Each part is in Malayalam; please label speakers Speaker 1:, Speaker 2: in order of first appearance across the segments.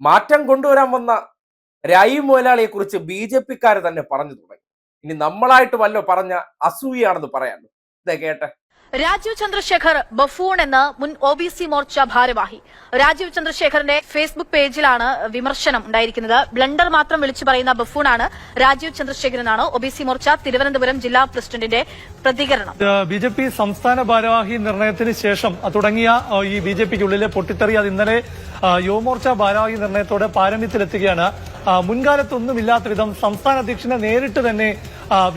Speaker 1: മാറ്റം കൊണ്ടുവരാൻ വന്ന രായി മുതലാളിയെ കുറിച്ച് ബി ജെ പിക്കാർ തന്നെ പറഞ്ഞു തുടങ്ങി. ഇനി നമ്മളായിട്ട് വല്ലോ പറഞ്ഞ അസൂയാണെന്ന് പറയാമല്ലോ. ഇതേ കേട്ടെ.
Speaker 2: രാജീവ് ചന്ദ്രശേഖർ ബഫൂൺ എന്ന് മുൻ ഒ ബി സി മോർച്ച ഭാരവാഹി. രാജീവ് ചന്ദ്രശേഖറിന്റെ ഫേസ്ബുക്ക് പേജിലാണ് വിമർശനം ഉണ്ടായിരിക്കുന്നത്. ബ്ലണ്ടർ മാത്രം വിളിച്ചു പറയുന്ന ബഫൂണാണ് Rajeev ചന്ദ്രശേഖരനാണ് O B C Morcha Thiruvananthapuram ജില്ലാ പ്രസിഡന്റിന്റെ പ്രതികരണം.
Speaker 3: ബി ജെ പി സംസ്ഥാന ഭാരവാഹി നിർണയത്തിന് ശേഷം തുടങ്ങിയ ഈ ബി ജെ പിക്കുള്ളിലെ പൊട്ടിത്തെറി അത് ഇന്നലെ യുവമോർച്ച ഭാരവാഹി നിർണയത്തോടെ പാരമ്യത്തിലെത്തുകയാണ്. മുൻകാലത്തൊന്നുമില്ലാത്ത വിധം സംസ്ഥാന അധ്യക്ഷനെ നേരിട്ട് തന്നെ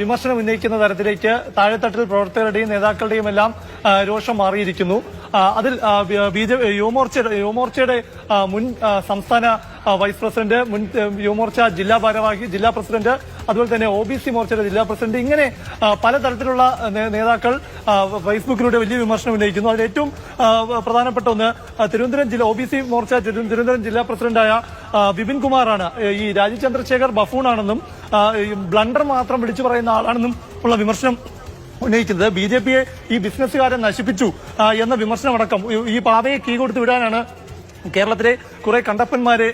Speaker 3: വിമർശനം ഉന്നയിക്കുന്ന തരത്തിലേക്ക് താഴെത്തട്ടിൽ പ്രവർത്തകരുടെയും നേതാക്കളുടെയും എല്ലാം രോഷം മാറിയിരിക്കുന്നു. അതിൽ ബി ജെ യുവമോർച്ചയുടെ മുൻ സംസ്ഥാന വൈസ് പ്രസിഡന്റ് മുൻ യുവമോർച്ച ജില്ലാ ഭാരവാഹി ജില്ലാ പ്രസിഡന്റ് അതുപോലെ തന്നെ ഒ ബി സി മോർച്ചയുടെ ജില്ലാ പ്രസിഡന്റ് ഇങ്ങനെ പലതരത്തിലുള്ള നേതാക്കൾ ഫേസ്ബുക്കിലൂടെ വലിയ വിമർശനം ഉന്നയിക്കുന്നു. അതിൽ ഏറ്റവും പ്രധാനപ്പെട്ട ഒന്ന് തിരുവനന്തപുരം ജില്ല ഒ ബി സി മോർച്ച തിരു- തിരുവനന്തപുരം ജില്ലാ പ്രസിഡന്റായ വിപിൻ കുമാറാണ്. ഈ രാജീവ് ചന്ദ്രശേഖർ ബഫൂണാണെന്നും ബ്ലണ്ടർ മാത്രം വിളിച്ചു പറയുന്ന ആളാണെന്നും ഉള്ള വിമർശനം ഉന്നയിക്കുന്നത്. ബി ജെ പിയെ ഈ ബിസിനസ്സുകാരെ നശിപ്പിച്ചു എന്ന വിമർശനമടക്കം. ഈ പാതയെ കീ കൊടുത്തു വിടാനാണ് കേരളത്തിലെ കുറെ കണ്ടപ്പന്മാരെ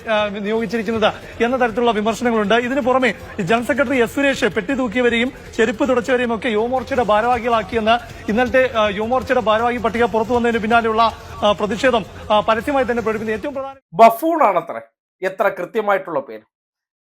Speaker 3: നിയോഗിച്ചിരിക്കുന്നത് എന്ന തരത്തിലുള്ള വിമർശനങ്ങളുണ്ട്. ഇതിനു പുറമെ ജനറൽ സെക്രട്ടറി എസ് സുരേഷ് പെട്ടി തൂക്കിയവരെയും ചെരുപ്പ് തുടച്ചവരെയും ഒക്കെ യുവമോർച്ചയുടെ ഭാരവാഹികളാക്കിയെന്ന് ഇന്നലത്തെ യുവമോർച്ചയുടെ ഭാരവാഹി പട്ടിക പുറത്തു വന്നതിന് പിന്നാലെയുള്ള പ്രതിഷേധം പരസ്യമായി തന്നെ പ്രകടിപ്പിക്കുന്നത് ഏറ്റവും പ്രധാന
Speaker 1: ബഫൂൺ ആണത്ര എത്ര കൃത്യമായിട്ടുള്ള പേര്.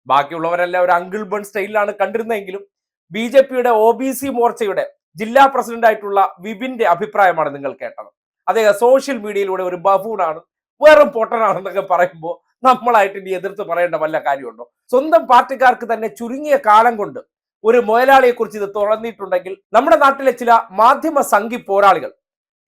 Speaker 1: ബാക്കിയുള്ളവരെല്ലാം ഒരു അങ്കിൾ ബൺ സ്റ്റൈലിലാണ് കണ്ടിരുന്നതെങ്കിലും ബി ജെ പിയുടെ ഒ ബി സി മോർച്ചയുടെ ജില്ലാ പ്രസിഡന്റ് ആയിട്ടുള്ള വിപിന്റെ അഭിപ്രായമാണ് നിങ്ങൾ കേട്ടത്. അദ്ദേഹം സോഷ്യൽ മീഡിയയിലൂടെ ഒരു ബഫൂണാണ് വെറും പൊട്ടനാണെന്നൊക്കെ പറയുമ്പോൾ നമ്മളായിട്ട് ഇനി എതിർത്ത് പറയേണ്ട വല്ല കാര്യമുണ്ടോ? സ്വന്തം പാർട്ടിക്കാർക്ക് തന്നെ ചുരുങ്ങിയ കാലം കൊണ്ട് ഒരു മുതലാളിയെ കുറിച്ച് ഇത് തുറന്നിട്ടുണ്ടെങ്കിൽ നമ്മുടെ നാട്ടിലെ ചില മാധ്യമ സംഘി പോരാളികൾ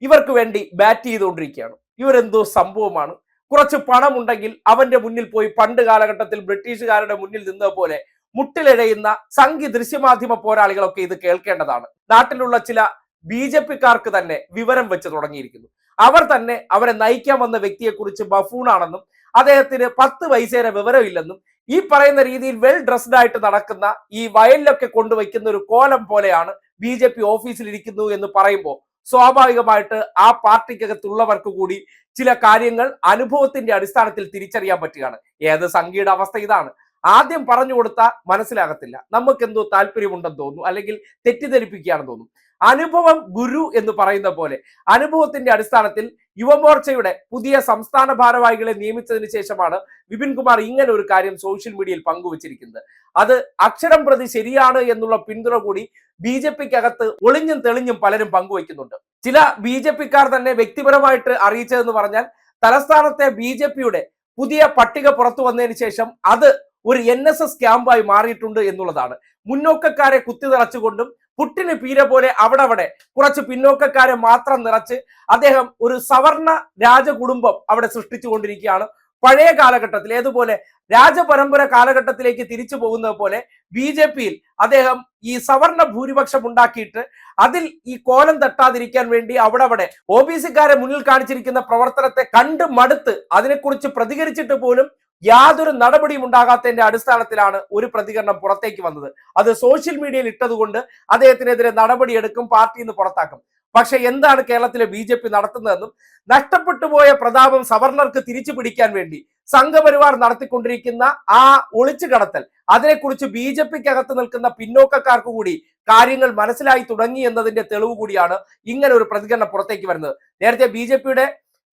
Speaker 1: ഇവർക്ക് വേണ്ടി ബാറ്റ് ചെയ്തുകൊണ്ടിരിക്കുകയാണ്. ഇവരെന്തോ സംഭവമാണ്. കുറച്ച് പണമുണ്ടെങ്കിൽ അവന്റെ മുന്നിൽ പോയി പണ്ട് കാലഘട്ടത്തിൽ ബ്രിട്ടീഷുകാരുടെ മുന്നിൽ നിന്ന പോലെ മുട്ടിലിഴയുന്ന സംഘി ദൃശ്യമാധ്യമ പോരാളികളൊക്കെ ഇത് കേൾക്കേണ്ടതാണ്. നാട്ടിലുള്ള ചില ബി ജെ പിക്കാർക്ക് തന്നെ വിവരം വെച്ച് തുടങ്ങിയിരിക്കുന്നു. അവർ തന്നെ അവരെ നയിക്കാൻ വന്ന വ്യക്തിയെക്കുറിച്ച് ബഫൂണാണെന്നും അദ്ദേഹത്തിന് പത്ത് പൈസയുടെ വിവരമില്ലെന്നും ഈ പറയുന്ന രീതിയിൽ വെൽ ഡ്രസ്ഡ് ആയിട്ട് നടക്കുന്ന ഈ വയലിലൊക്കെ കൊണ്ടുവയ്ക്കുന്ന ഒരു കോലം പോലെയാണ് ബി ജെ പി ഓഫീസിൽ ഇരിക്കുന്നു എന്ന് പറയുമ്പോൾ സ്വാഭാവികമായിട്ട് ആ പാർട്ടിക്കകത്തുള്ളവർക്ക് കൂടി ചില കാര്യങ്ങൾ അനുഭവത്തിന്റെ അടിസ്ഥാനത്തിൽ തിരിച്ചറിയാൻ പറ്റുകയാണ്. ഏത് സംഖ്യയുടെ അവസ്ഥ ഇതാണ്? ആദ്യം പറഞ്ഞു കൊടുത്താൽ മനസ്സിലാകത്തില്ല. നമുക്ക് എന്തോ താല്പര്യമുണ്ടെന്ന് തോന്നുന്നു അല്ലെങ്കിൽ തെറ്റിദ്ധരിപ്പിക്കുകയാണെന്ന് തോന്നുന്നു. അനുഭവം ഗുരു എന്ന് പറയുന്ന പോലെ അനുഭവത്തിന്റെ അടിസ്ഥാനത്തിൽ യുവമോർച്ചയുടെ പുതിയ സംസ്ഥാന ഭാരവാഹികളെ നിയമിച്ചതിന് ശേഷമാണ് വിപിൻ കുമാർ ഇങ്ങനെ ഒരു കാര്യം സോഷ്യൽ മീഡിയയിൽ പങ്കുവച്ചിരിക്കുന്നത്. അത് അക്ഷരം പ്രതി ശരിയാണ് എന്നുള്ള പിന്തുണ കൂടി ബി ജെ പിക്കകത്ത് ഒളിഞ്ഞും തെളിഞ്ഞും പലരും പങ്കുവയ്ക്കുന്നുണ്ട്. ചില ബി ജെ പിക്കാർ തന്നെ വ്യക്തിപരമായിട്ട് അറിയിച്ചതെന്ന് പറഞ്ഞാൽ തലസ്ഥാനത്തെ ബി ജെ പിയുടെ പുതിയ പട്ടിക പുറത്തു വന്നതിന് ശേഷം അത് ഒരു എൻ എസ് എസ് ക്യാമ്പായി മാറിയിട്ടുണ്ട് എന്നുള്ളതാണ്. മുന്നോക്കക്കാരെ കുത്തി നിറച്ചുകൊണ്ടും പുട്ടിന് പീര പോലെ അവിടെ അവിടെ കുറച്ച് പിന്നോക്കക്കാരെ മാത്രം നിറച്ച് അദ്ദേഹം ഒരു സവർണ രാജകുടുംബം അവിടെ സൃഷ്ടിച്ചുകൊണ്ടിരിക്കുകയാണ്. പഴയ കാലഘട്ടത്തിൽ ഏതുപോലെ രാജപരമ്പര കാലഘട്ടത്തിലേക്ക് തിരിച്ചു പോകുന്നത് പോലെ ബി ജെ പിയിൽ അദ്ദേഹം ഈ സവർണ ഭൂരിപക്ഷം ഉണ്ടാക്കിയിട്ട് അതിൽ ഈ കോലം തട്ടാതിരിക്കാൻ വേണ്ടി അവിടെ അവിടെ ഒ ബി സിക്കാരെ മുന്നിൽ കാണിച്ചിരിക്കുന്ന പ്രവർത്തനത്തെ കണ്ട് മടുത്ത് അതിനെക്കുറിച്ച് പ്രതികരിച്ചിട്ട് പോലും യാതൊരു നടപടിയും ഉണ്ടാകാത്തതിന്റെ അടിസ്ഥാനത്തിലാണ് ഒരു പ്രതികരണം പുറത്തേക്ക് വന്നത്. അത് സോഷ്യൽ മീഡിയയിൽ ഇട്ടതുകൊണ്ട് അദ്ദേഹത്തിനെതിരെ നടപടിയെടുക്കും പാർട്ടിയിൽ നിന്ന് പുറത്താക്കും. പക്ഷെ എന്താണ് കേരളത്തിലെ ബി ജെ പി നടത്തുന്നതെന്നും നഷ്ടപ്പെട്ടു പോയ പ്രതാപം സവർണർക്ക് തിരിച്ചു പിടിക്കാൻ വേണ്ടി സംഘപരിവാർ നടത്തിക്കൊണ്ടിരിക്കുന്ന ആ ഒളിച്ചു കടത്തൽ അതിനെക്കുറിച്ച് ബി ജെ പിക്കകത്ത് നിൽക്കുന്ന പിന്നോക്കക്കാർക്ക് കൂടി കാര്യങ്ങൾ മനസ്സിലായി തുടങ്ങി എന്നതിന്റെ തെളിവ് കൂടിയാണ് ഇങ്ങനെ ഒരു പ്രതികരണം പുറത്തേക്ക് വരുന്നത്. നേരത്തെ ബി ജെ പിയുടെ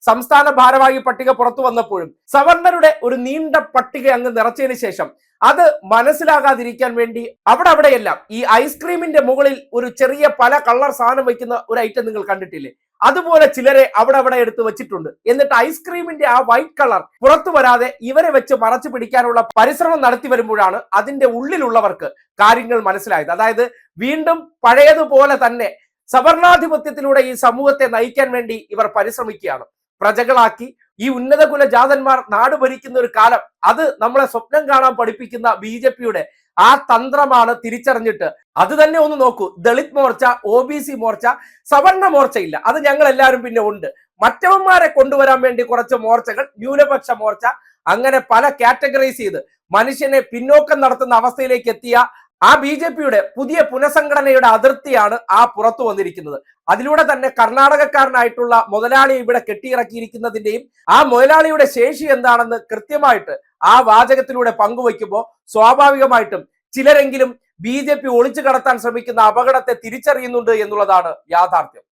Speaker 1: സംസ്ഥാന ഭാരവാഹി പട്ടിക പുറത്തു വന്നപ്പോഴും സവർണരുടെ ഒരു നീണ്ട പട്ടിക അങ്ങ് നിറച്ചതിന് ശേഷം അത് മനസ്സിലാകാതിരിക്കാൻ വേണ്ടി അവിടെ അവിടെയെല്ലാം ഈ ഐസ്ക്രീമിന്റെ മുകളിൽ ഒരു ചെറിയ പല കളർ സാധനം വയ്ക്കുന്ന ഒരു ഐറ്റം നിങ്ങൾ കണ്ടിട്ടില്ലേ? അതുപോലെ ചിലരെ അവിടെ അവിടെ എടുത്ത് വെച്ചിട്ടുണ്ട്. എന്നിട്ട് ഐസ്ക്രീമിന്റെ ആ വൈറ്റ് കളർ പുറത്തു വരാതെ ഇവരെ വെച്ച് മറച്ചു പിടിക്കാനുള്ള പരിശ്രമം നടത്തി വരുമ്പോഴാണ് അതിന്റെ ഉള്ളിലുള്ളവർക്ക് കാര്യങ്ങൾ മനസ്സിലായത്. അതായത് വീണ്ടും പഴയതുപോലെ തന്നെ സവർണാധിപത്യത്തിലൂടെ ഈ സമൂഹത്തെ നയിക്കാൻ വേണ്ടി ഇവർ പരിശ്രമിക്കുകയാണ്. പ്രജകളാക്കി ഈ ഉന്നത കുല ജാതന്മാർ നാട് ഭരിക്കുന്ന ഒരു കാലം. അത് നമ്മളെ സ്വപ്നം കാണാൻ പഠിപ്പിക്കുന്ന ബി ജെ പിയുടെ ആ തന്ത്രമാണ് തിരിച്ചറിഞ്ഞിട്ട്. അത് തന്നെ ഒന്ന് നോക്കൂ. Dalit Morcha O B C Morcha Savarna Morcha ഇല്ല അത് ഞങ്ങൾ എല്ലാവരും പിന്നെ ഉണ്ട്. മറ്റവന്മാരെ കൊണ്ടുവരാൻ വേണ്ടി കുറച്ച് മോർച്ചകൾ ന്യൂനപക്ഷ മോർച്ച അങ്ങനെ പല കാറ്റഗറൈസ് ചെയ്ത് മനുഷ്യനെ പിന്നോക്കം നടത്തുന്ന അവസ്ഥയിലേക്ക് എത്തിയ ആ ബി ജെ പിയുടെ പുതിയ പുനഃസംഘടനയുടെ അതിർത്തിയാണ് ആ പുറത്തു വന്നിരിക്കുന്നത്. അതിലൂടെ തന്നെ കർണാടകക്കാരനായിട്ടുള്ള മുതലാളിയെ ഇവിടെ കെട്ടിയിറക്കിയിരിക്കുന്നതിന്റെയും ആ മുതലാളിയുടെ ശേഷി എന്താണെന്ന് കൃത്യമായിട്ട് ആ വാചകത്തിലൂടെ പങ്കുവയ്ക്കുമ്പോൾ സ്വാഭാവികമായിട്ടും ചിലരെങ്കിലും ബി ജെ പി ഒളിച്ചു കടത്താൻ ശ്രമിക്കുന്ന അപകടത്തെ തിരിച്ചറിയുന്നുണ്ട് എന്നുള്ളതാണ് യാഥാർത്ഥ്യം.